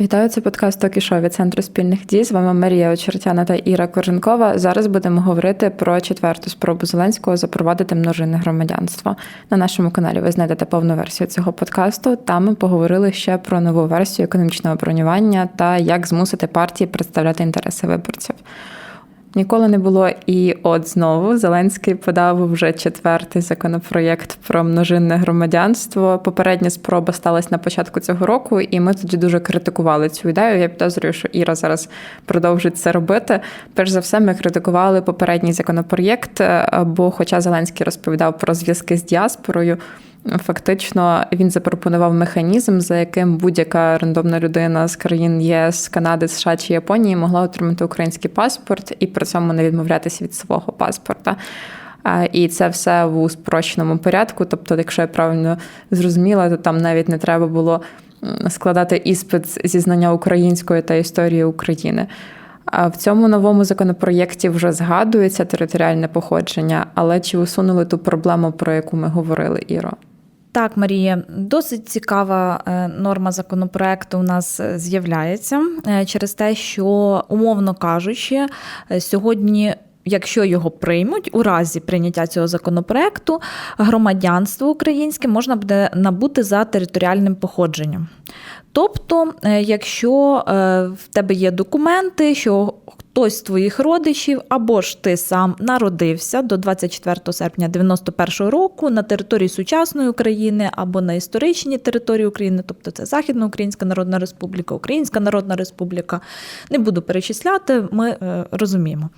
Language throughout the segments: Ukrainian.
Вітаю, це подкаст Токішо Центру спільних дій. З вами Марія Очертяна та Іра Корженкова. Зараз будемо говорити про четверту спробу Зеленського запровадити множинне громадянство. На нашому каналі ви знайдете повну версію цього подкасту. Там ми поговорили ще про нову версію економічного бронювання та як змусити партії представляти інтереси виборців. Ніколи не було і от знову Зеленський подав вже четвертий законопроєкт про множинне громадянство. Попередня спроба сталася на початку цього року, і ми тоді дуже критикували цю ідею. Я підозрюю, що Іра зараз продовжить це робити. Перш за все, ми критикували попередній законопроєкт, бо, хоча Зеленський розповідав про зв'язки з діаспорою. Фактично він запропонував механізм, за яким будь-яка рандомна людина з країн ЄС, Канади, США чи Японії могла отримати український паспорт і при цьому не відмовлятися від свого паспорта. І це все в спрощеному порядку. Тобто, якщо я правильно зрозуміла, то там навіть не треба було складати іспит зі знання української та історії України. А в цьому новому законопроєкті вже згадується територіальне походження, але чи усунули ту проблему, про яку ми говорили, Іро? Так, Марія, досить цікава е, норма законопроекту у нас е, з'являється е, через те, що, умовно кажучи, сьогодні. Якщо його приймуть у разі прийняття цього законопроекту, громадянство українське можна буде набути за територіальним походженням. Тобто, якщо в тебе є документи, що хтось з твоїх родичів або ж ти сам народився до 24 серпня 91 року на території сучасної України або на історичній території України, тобто це Західна Українська Народна Республіка, Українська Народна Республіка. Не буду перечисляти, ми е, розуміємо.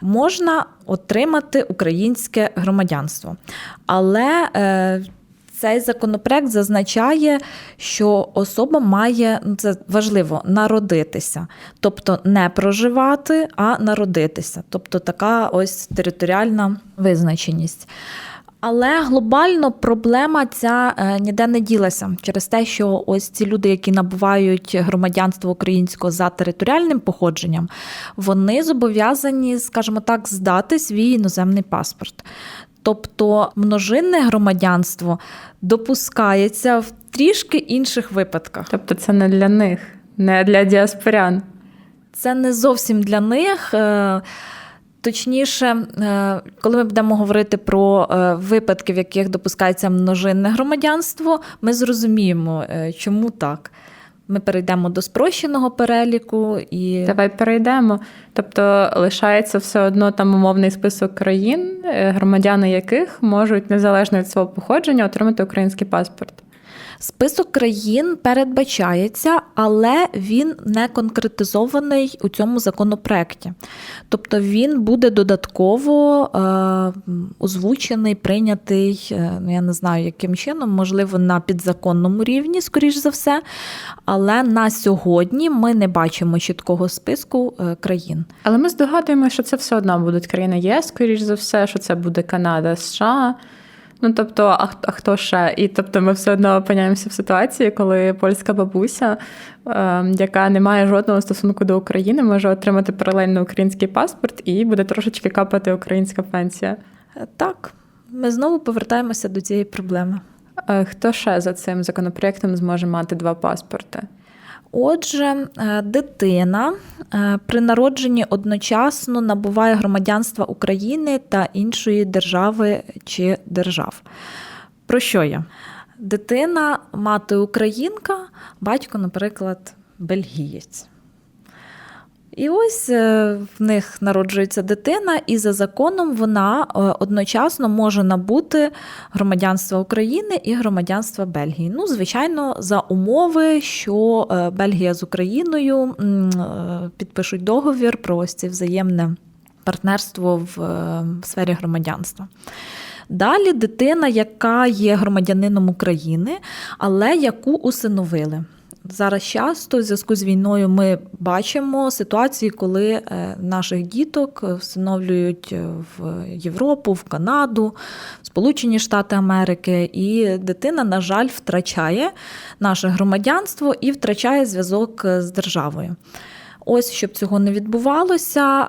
Можна отримати українське громадянство. Але е, цей законопроект зазначає, що особа має ну це важливо народитися, тобто не проживати, а народитися. Тобто така ось територіальна визначеність. Але глобально проблема ця е, ніде не ділася через те, що ось ці люди, які набувають громадянство українського за територіальним походженням, вони зобов'язані, скажімо так, здати свій іноземний паспорт. Тобто множинне громадянство допускається в трішки інших випадках. Тобто це не для них, не для діаспорян. Це не зовсім для них. Е, точніше, е, коли ми будемо говорити про е, випадки, в яких допускається множинне громадянство, ми зрозуміємо, чому так. Ми перейдемо до спрощеного переліку і давай перейдемо. Тобто лишається все одно там умовний список країн, громадяни яких можуть незалежно від свого походження отримати український паспорт. Список країн передбачається, але він не конкретизований у цьому законопроекті. Тобто він буде додатково е, озвучений, прийнятий, е, ну я не знаю, яким чином, можливо, на підзаконному рівні, скоріш за все. Але на сьогодні ми не бачимо чіткого списку е, країн. Але ми здогадуємося, що це все одно будуть країни ЄС, скоріш за все, що це буде Канада, США. Ну тобто, а, а хто ще? І тобто, ми все одно опиняємося в ситуації, коли польська бабуся, е, яка не має жодного стосунку до України, може отримати паралельно український паспорт і буде трошечки капати українська пенсія. Е, так, ми знову повертаємося до цієї проблеми. Е, хто ще за цим законопроектом зможе мати два паспорти? Отже, е, дитина е, при народженні одночасно набуває громадянства України та іншої держави чи держав. Про що я? Дитина, мати українка, батько, наприклад, бельгієць. І ось е, в них народжується дитина, і за законом вона е, одночасно може набути громадянство України і громадянство Бельгії. Ну, звичайно, за умови, що е, Бельгія з Україною підпишуть договір про ось це взаємне партнерство в сфері громадянства. Далі дитина, яка є громадянином України, але яку усиновили. Зараз часто в зв'язку з війною ми бачимо ситуації, коли е, наших діток встановлюють в Європу, в Канаду, в Сполучені Штати Америки, і дитина, на жаль, втрачає наше громадянство і втрачає зв'язок з державою. Ось щоб цього не відбувалося.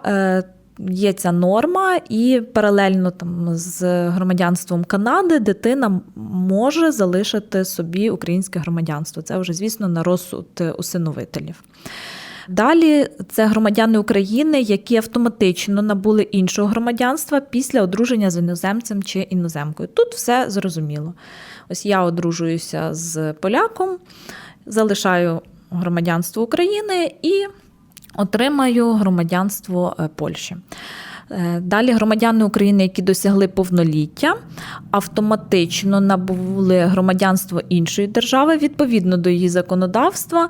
Є ця норма, і паралельно там з громадянством Канади дитина може залишити собі українське громадянство. Це вже, звісно, на розсуд е, усиновителів. Далі це громадяни України, які автоматично набули іншого громадянства після одруження з іноземцем чи іноземкою. Тут все зрозуміло. Ось я одружуюся з поляком, залишаю громадянство України і отримаю громадянство е, Польщі. Е, Далі громадяни України, які досягли повноліття, автоматично набули громадянство іншої держави відповідно до її законодавства,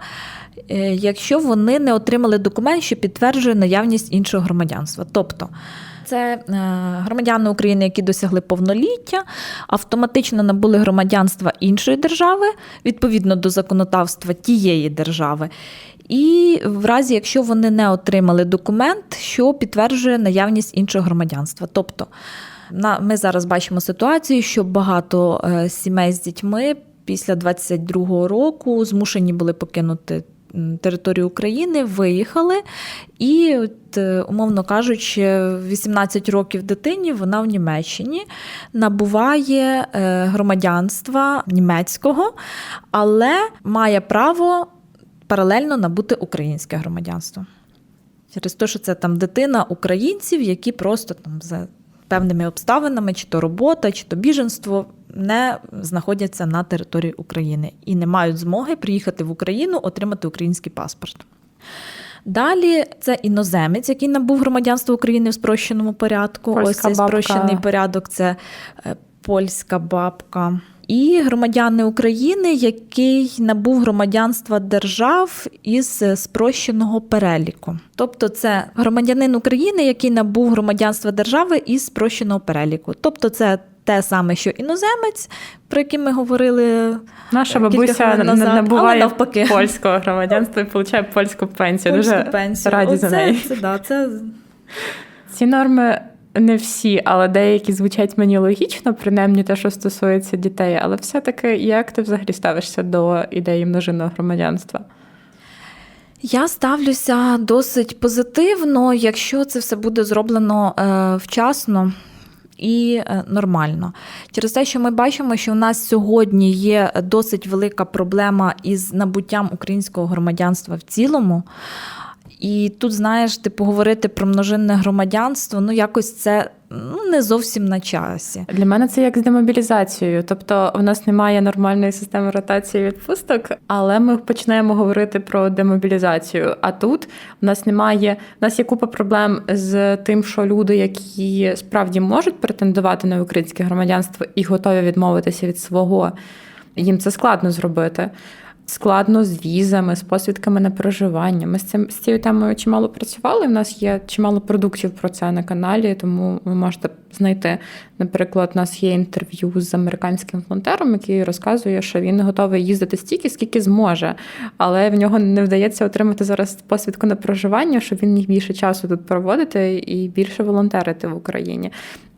е, якщо вони не отримали документ, що підтверджує наявність іншого громадянства. Тобто це е, громадяни України, які досягли повноліття, автоматично набули громадянства іншої держави відповідно до законодавства тієї держави. І в разі, якщо вони не отримали документ, що підтверджує наявність іншого громадянства. Тобто ми зараз бачимо ситуацію, що багато е, сімей з дітьми після 22-го року змушені були покинути територію України, виїхали, і, от, е, умовно кажучи, 18 років дитині вона в Німеччині набуває е, громадянства німецького, але має право паралельно набути українське громадянство. Через те, що це там дитина українців, які просто там за певними обставинами, чи то робота, чи то біженство, не знаходяться на території України і не мають змоги приїхати в Україну, отримати український паспорт. Далі це іноземець, який набув громадянство України в спрощеному порядку. Польська Ось цей бабка. спрощений порядок це е, польська бабка. І громадяни України, який набув громадянства держав із е, спрощеного переліку. Тобто, це громадянин України, який набув громадянства держави із спрощеного переліку. Тобто, це те саме, що іноземець, про який ми говорили. Наша бабуся назад, набуває навпаки. польського громадянства і отримує польську пенсію. Польську Дуже пенсію. раді за неї. Це, да, це Ці норми не всі, але деякі звучать мені логічно, принаймні те, що стосується дітей. Але все-таки як ти взагалі ставишся до ідеї множинного громадянства? Я ставлюся досить позитивно, якщо це все буде зроблено е, вчасно. І е, нормально через те, що ми бачимо, що в нас сьогодні є досить велика проблема із набуттям українського громадянства в цілому. І тут, знаєш, типу, говорити про множинне громадянство, ну якось це ну, не зовсім на часі. Для мене це як з демобілізацією. Тобто, в нас немає нормальної системи ротації відпусток, але ми почнемо говорити про демобілізацію. А тут в нас немає, в нас є купа проблем з тим, що люди, які справді можуть претендувати на українське громадянство і готові відмовитися від свого, їм це складно зробити. Складно з візами, з посвідками на проживання. Ми з цим з цією темою чимало працювали. У нас є чимало продуктів про це на каналі, тому ви можете знайти. Наприклад, у нас є інтерв'ю з американським волонтером, який розказує, що він готовий їздити стільки, скільки зможе, але в нього не вдається отримати зараз посвідку на проживання, щоб він міг більше часу тут проводити і більше волонтерити в Україні.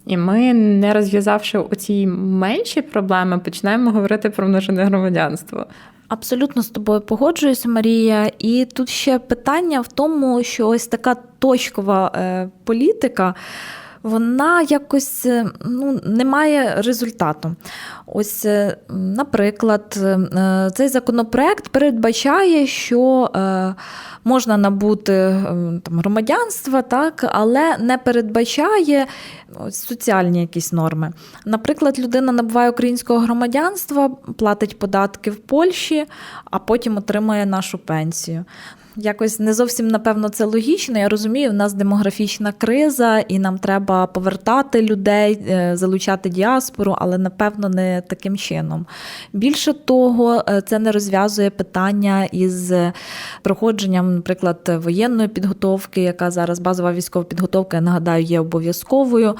І ми, не розв'язавши оці менші проблеми, починаємо говорити про множене громадянство. Абсолютно з тобою погоджуюся, Марія. І тут ще питання в тому, що ось така точкова е, політика. Вона якось е, ну, не має результату. Ось, е, наприклад, е, цей законопроект передбачає, що можна набути там, громадянства, так, але не передбачає соціальні якісь норми. Наприклад, людина набуває українського громадянства, платить податки в Польщі, а потім отримує нашу пенсію. Якось не зовсім напевно це логічно. Я розумію, в нас демографічна криза, і нам треба повертати людей, е, залучати діаспору, але напевно не таким чином. Більше того, е, це не розв'язує питання із проходженням, наприклад, воєнної підготовки, яка зараз базова військова підготовка, я нагадаю, є обов'язковою.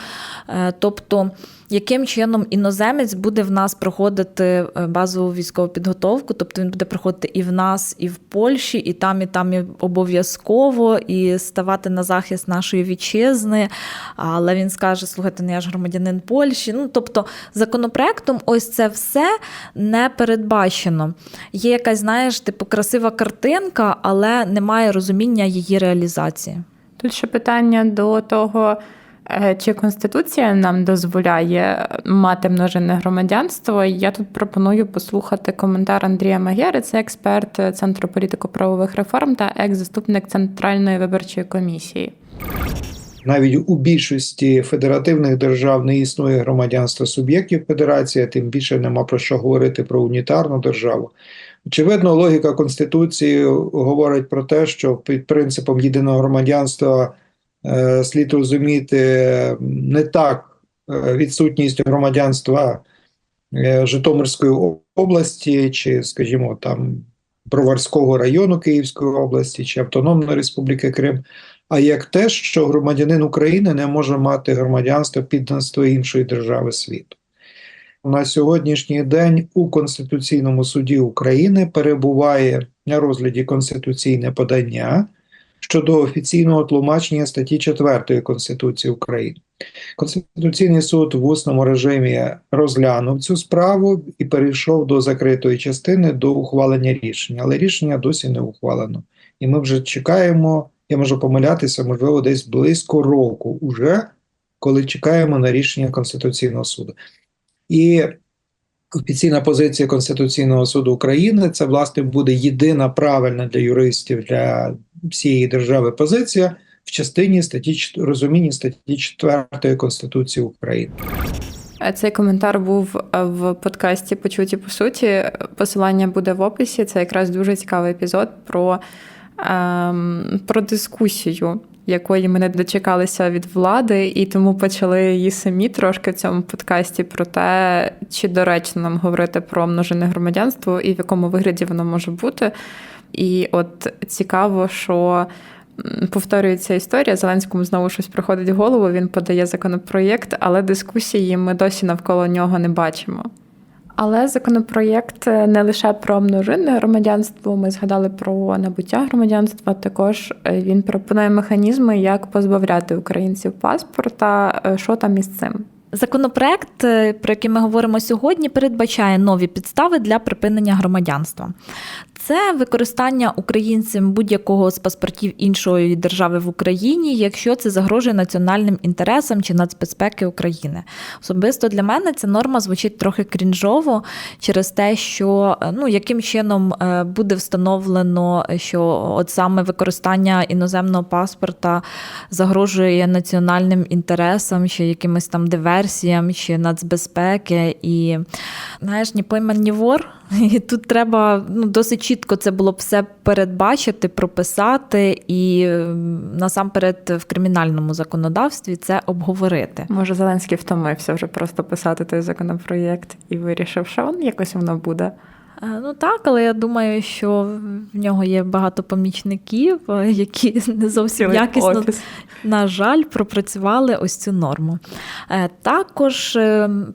Е, Тобто, яким чином іноземець буде в нас проходити е, базову військову підготовку, тобто він буде проходити і в нас, і в Польщі, і там, і там і обов'язково, і ставати на захист нашої вітчизни. Але він скаже: слухайте, ну я ж громадянин Польщі. Ну тобто, законопроектом ось це все не передбачено. Є якась, знаєш, типу красива картинка, але немає розуміння її реалізації. Тут ще питання до того, чи Конституція нам дозволяє мати множинне громадянство. Я тут пропоную послухати коментар Андрія Магєри, це експерт Центру політико-правових реформ та екс-заступник Центральної виборчої комісії. Навіть у більшості федеративних держав не існує громадянства суб'єктів федерації, тим більше нема про що говорити про унітарну державу. Очевидно, логіка Конституції говорить про те, що під принципом єдиного громадянства е, слід розуміти не так е, відсутність громадянства е, Житомирської області, чи, скажімо, там Броварського району Київської області, чи Автономної Республіки Крим а як те, що громадянин України не може мати громадянство підданства іншої держави світу. На сьогоднішній день у Конституційному суді України перебуває на розгляді конституційне подання щодо офіційного тлумачення статті 4 Конституції України. Конституційний суд в усному режимі розглянув цю справу і перейшов до закритої частини до ухвалення рішення, але рішення досі не ухвалено. І ми вже чекаємо. Я можу помилятися, можливо, десь близько року, уже коли чекаємо на рішення Конституційного суду. І офіційна позиція Конституційного суду України це, власне, буде єдина правильна для юристів для всієї держави позиція в частині статті розумінні статті 4 Конституції України. Цей коментар був в подкасті Почуті по суті. Посилання буде в описі. Це якраз дуже цікавий епізод про ем, про дискусію, якої ми не дочекалися від влади, і тому почали її самі трошки в цьому подкасті про те, чи доречно нам говорити про множинне громадянство і в якому вигляді воно може бути. І от цікаво, що. Повторюється історія. Зеленському знову щось приходить в голову. Він подає законопроєкт, але дискусії ми досі навколо нього не бачимо. Але законопроєкт не лише про множинне громадянство. Ми згадали про набуття громадянства. Також він пропонує механізми, як позбавляти українців паспорта. Що там із цим? Законопроект, е, про який ми говоримо сьогодні, передбачає нові підстави для припинення громадянства. Це використання українцем будь-якого з паспортів іншої держави в Україні, якщо це загрожує національним інтересам чи нацбезпеки України. Особисто для мене ця норма звучить трохи крінжово через те, що ну яким чином е, буде встановлено, що от саме використання іноземного паспорта загрожує національним інтересам чи якимось там диверсіям чи нацбезпеки, і знаєш, ні пойман, ні вор. І тут треба ну, досить чітко це було б все передбачити, прописати і насамперед в кримінальному законодавстві це обговорити. Може, Зеленський втомився вже просто писати той законопроєкт і вирішив, що він якось воно буде. Ну так, але я думаю, що в нього є багато помічників, які не зовсім Цілий якісно, офіс. на жаль, пропрацювали ось цю норму. Також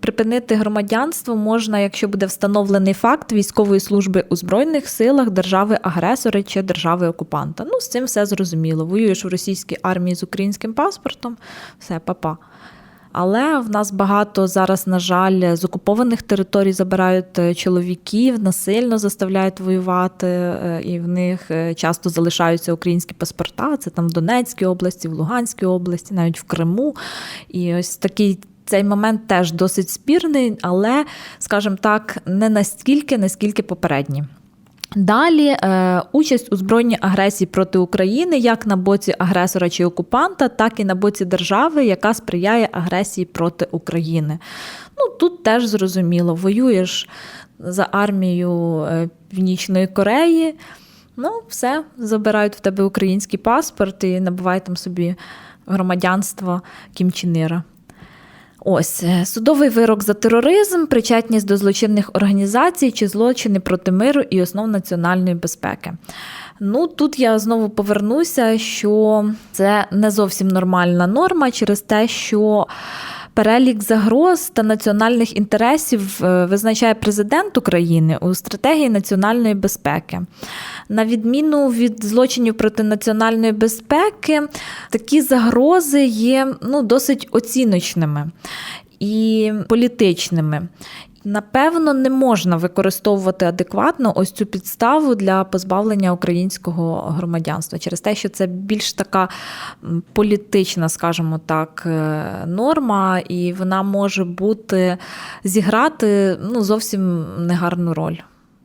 припинити громадянство можна, якщо буде встановлений факт військової служби у Збройних силах держави-агресори чи держави-окупанта. Ну, з цим все зрозуміло. Воюєш в російській армії з українським паспортом, все, папа. Але в нас багато зараз, на жаль, з окупованих територій забирають чоловіків, насильно заставляють воювати, і в них часто залишаються українські паспорта. Це там в Донецькій області, в Луганській області, навіть в Криму. І ось такий. Цей момент теж досить спірний, але, скажімо так, не настільки, наскільки попередні. Далі е, участь у збройній агресії проти України як на боці агресора чи окупанта, так і на боці держави, яка сприяє агресії проти України. Ну тут теж зрозуміло, воюєш за армію Північної Кореї. Ну, все, забирають в тебе український паспорт і набувають там собі громадянство Кім Чен Іра. Ось судовий вирок за тероризм, причетність до злочинних організацій чи злочини проти миру і основ національної безпеки. Ну тут я знову повернуся, що це не зовсім нормальна норма через те, що. Перелік загроз та національних інтересів визначає президент України у стратегії національної безпеки. На відміну від злочинів проти національної безпеки, такі загрози є ну, досить оціночними і політичними. Напевно, не можна використовувати адекватно ось цю підставу для позбавлення українського громадянства через те, що це більш така політична, скажімо так, е, норма, і вона може бути зіграти ну, зовсім негарну роль.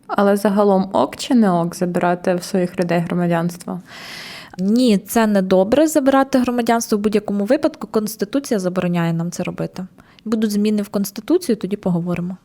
Але загалом ок чи не ок забирати в своїх людей громадянство? Ні, це не добре забирати громадянство в будь-якому випадку. Конституція забороняє нам це робити. Будуть зміни в конституцію, тоді поговоримо.